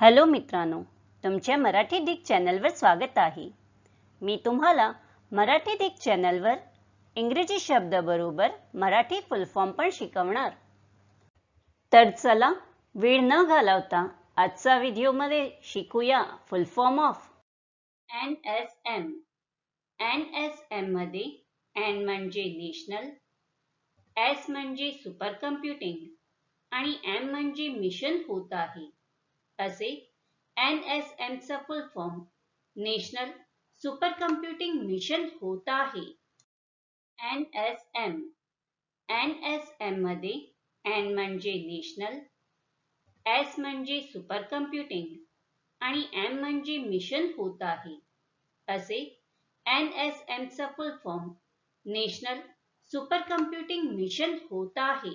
Hello मित्रांनो तुमच्या Marathi Dick चॅनलवर स्वागत आहे. मी तुम्हाला मराठी डिक चॅनलवर इंग्रजी शब्दाबरोबर मराठी फुल फॉर्म पण शिकवणार. तर चला वेळ न घालवता आजचा व्हिडिओमध्ये शिकूया full form of N S M N S एममध्ये एन म्हणजे नॅशनल एस म्हणजे सुपर कम्प्युटिंग आणि एम म्हणजे मिशन होत आहे. असे N S एमचा full form national super computing mission होत आहे. N S M N S एममध्ये एन म्हणजे नॅशनल एस म्हणजे सुपर कम्प्युटिंग आणि एम म्हणजे मिशन होत आहे. असे N S एमचा full form national super computing mission होत आहे.